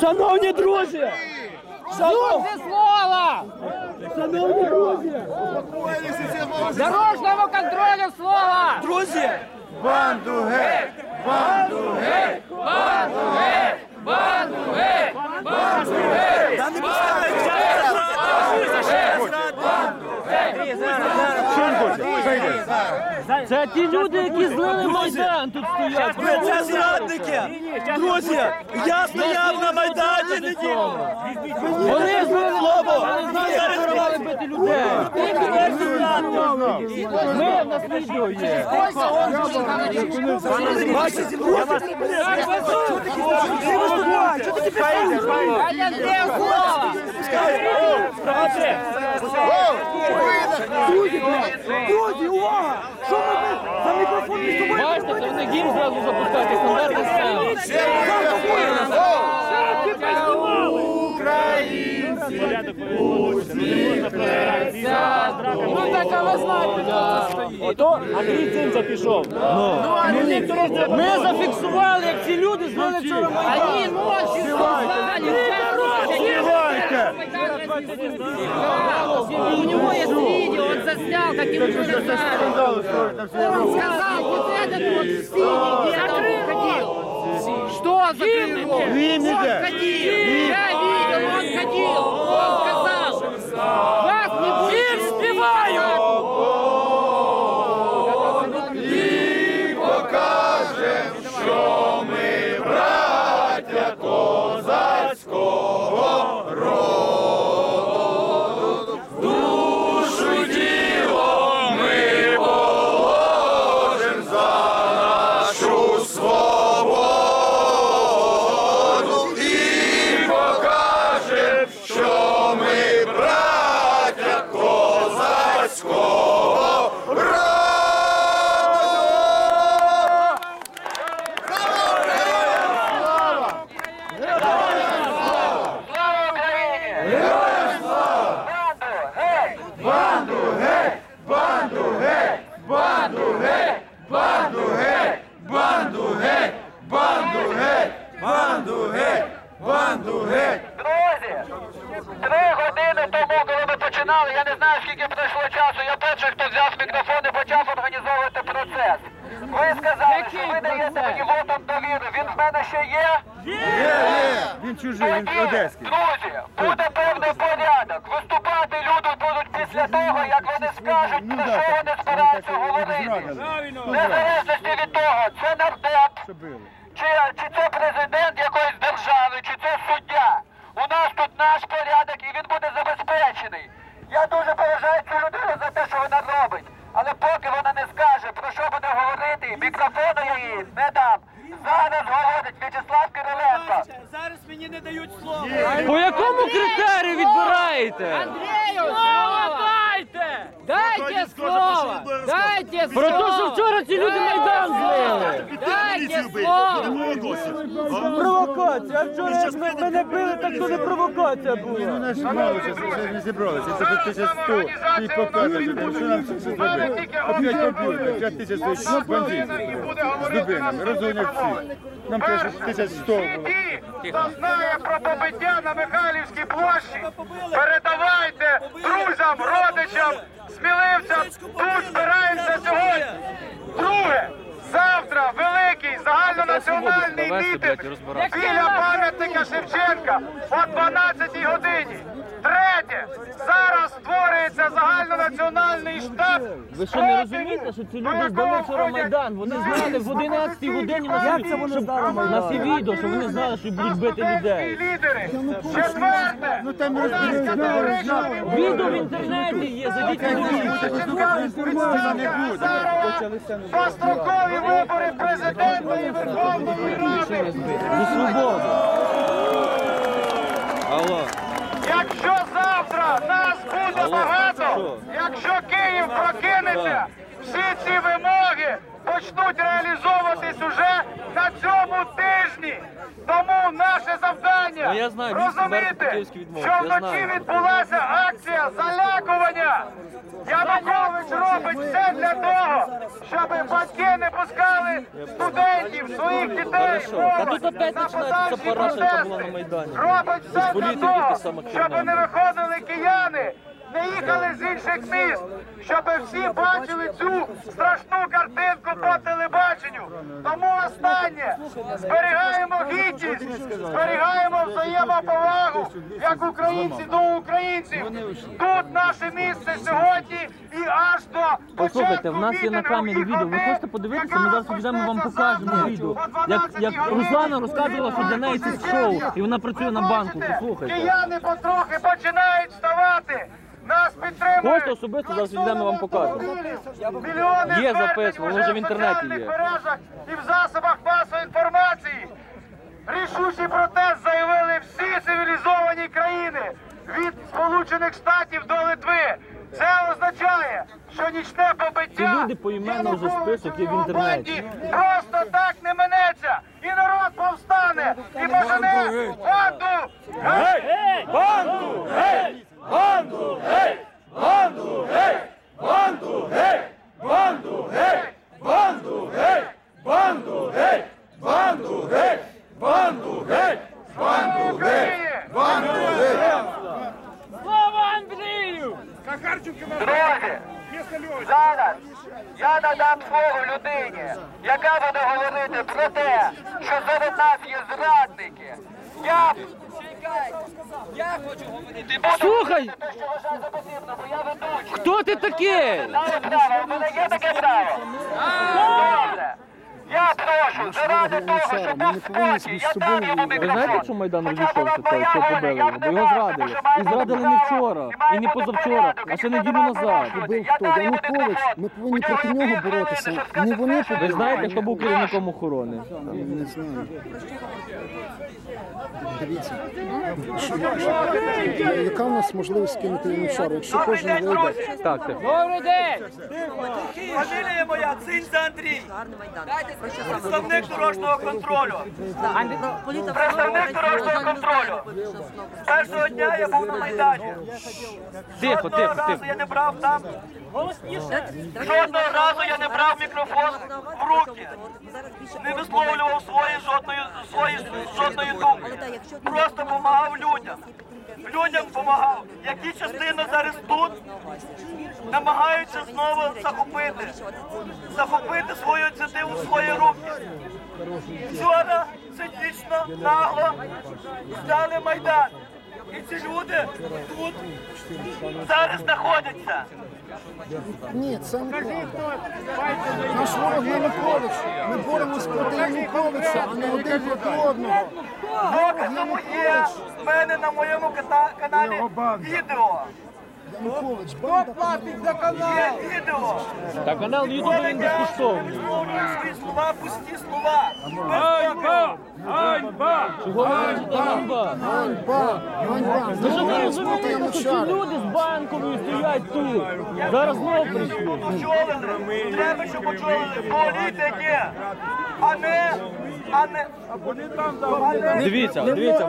Шановні друзі! Шановні, слова! шановні друзі! Дорожнього контролю слова! Друзі! Банду геть! Банду геть! Банду геть! Банду геть! Банду геть! Та не пускайте! Що він хоче? Зайди. Це ті люди, які злили Майдан тут стоять. Це зрадники! Друзі! Я стояв на Майдані неділю! Вони злили Слово! Ми! Ти ти підходиш? А де? Друзі! Друзі, увага! Що ми за мікрофон між собою? Бачите, це вони гімн зразу запускати. Ну так а Ото Андрій Цинця пішов. Ми зафіксували, як ці люди вчора Майдан. Они ночью создали У него есть видео, он заснял, как на всій Он сказал, вот этот вот синий где-то ходил. Что закрыл его? Он ходил. Я видел, он ходил. Он сказал. Що мені вотом довіри. Він в мене ще є? Він чужий, він одеський. друзі, буде певний порядок. Виступати люди будуть після того, як вони скажуть, Ну про що вони збираються говорити. Ну, Незалежності від того, це нардеп, чи, чи це президент якоїсь держави, чи це суддя. У нас тут наш порядок і він буде забезпечений. Я дуже поважаю цю людину за те, що вона робить. Але поки вона не скаже, про що буде говорити, мікрофону її не дам. Зараз говорить В'ячеслав Кириленко. Зараз мені не дають слово. По якому критерію відбираєте? Андрію, слово дайте! Дайте слово! Дайте Про те, що вчора ці люди Майдан злили. Дайте слово! Провокація! А вчора як ми- мене били, так то не провокація Ну, була. ще не зібралися. Це 5100 і покаже, що нам це зробити. Опять поб'ють, 5 тисяч бандитів з дубинами, розгонять всіх. Нам теж 1100 було. Ті, хто знає про побиття на Михайлівській площі, передавайте друзям, родичам, сміливцям. Тут збираємося сьогодні. Друге, завтра великий загальнонаціональний мітинг біля пам'ятника Шевченка о 12-й годині. Третє, зараз створюється загальнонаціональний штаб. Ви що не розумієте, що ці люди здали вчора Майдан? Вони знали в 11-й годині на Як це вони здали на всі відео, що вони знали, що будуть бити людей. лідери. Четверте, Ну там у нас категорично Відео в інтернеті є, зайдіть на Построкові вибори президента і Верховної Ради. у свободу. Якщо завтра нас буде багато, якщо Київ прокинеться, всі ці вимоги почнуть реалізовуватись уже на цьому тижні. Тому наше завдання Ну, я знаю, місто розуміти, що вночі відбулася акція залякування. Янукович робить все для того, щоб батьки не пускали студентів, своїх дітей. Молодь на подальші протести. Робить все для того, щоб не виходили кияни, не їхали з інших міст, щоб всі бачили цю страшну картинку по телебаченню. Тому останнє зберігаємо гідність, зберігаємо взаємоповагу як українці до українців. Тут наше місце сьогодні і аж до Послухайте, в нас є на камері відео. Ви хочете подивитися? Ми зараз підемо вам покажемо відео. Як, як Руслана розказувала, що для неї це шоу, і вона працює на банку. Послухайте. Кияни потрохи починають вставати. Нас підтримують. Хочете особисто, зараз підемо вам покажемо. Мільйони Є записано, вже в інтернеті соціальних є. мережах і в засобах масової інформації. Рішучий протест заявили всі цивілізовані країни від Сполучених Штатів до Литви. Це означає, що нічне побиття Ці люди поіменно вже Януковича список є в його інтернеті. банді Просто так не минеться. І народ повстане і пожене банду. Гей! Банду! Гей! Банду! Гей! Банду! Гей! Банду! Гей! Банду! Гей! Банду! Гей! Банду! Гей! Банду! Гей! Банду! Гей! Банду! Гей! Слава Андрію! Друзі, зараз я надам слово людині, яка буде говорити про те, що серед нас є зрадники. Я я хочу говорити. Слухай! Хто ти такий? Мене є таке право заради того, щоб Ми я дам йому Ви знаєте, мікрофон. чому Майдан Хоча розійшовся той, що воля, побили? Бо його зрадили. І зрадили не вчора, і не позавчора, а ще неділю має назад. правда. Хто? Янукович. Ми повинні Будь проти нього боротися. Не вони побили. Ви знаєте, хто був керівником охорони? Не знаю. Дивіться. Яка в нас можливість кинути йому шару, якщо кожен день, вийде? друзі! Так, так. Фамілія моя, Цинця Андрій. Представник дорожнього контролю. Представник дорожнього контролю. З першого дня я був на Майдані. Тихо, Жодного тихо, разу я не брав там. Жодного разу я не брав мікрофон в руки. Не висловлював свої жодної, свої жодної думки. Просто допомагав людям. Людям допомагав, які частину зараз тут намагаються знову захопити, захопити свою ініціативу в свої руки. Вчора цинічно, нагло здали Майдан. І ці люди тут зараз знаходяться. ні, це не правда. Наш ворог Янукович. Ми боремось проти Януковича, а не один проти одного. Тому є в мене на моєму каналі відео. Янукович, банда. Є відео. Та канал Ютубу він безкоштовний. Свої слова, пусті слова. Ганьба! Ганьба! Чого ви кажете ганьба? Ганьба, ганьба. Ви що не розумієте, що ці люди з банковою стоять тут? Зараз знову прийшли. Треба, щоб очолили політики, а не, а не, а не Дивіться, дивіться,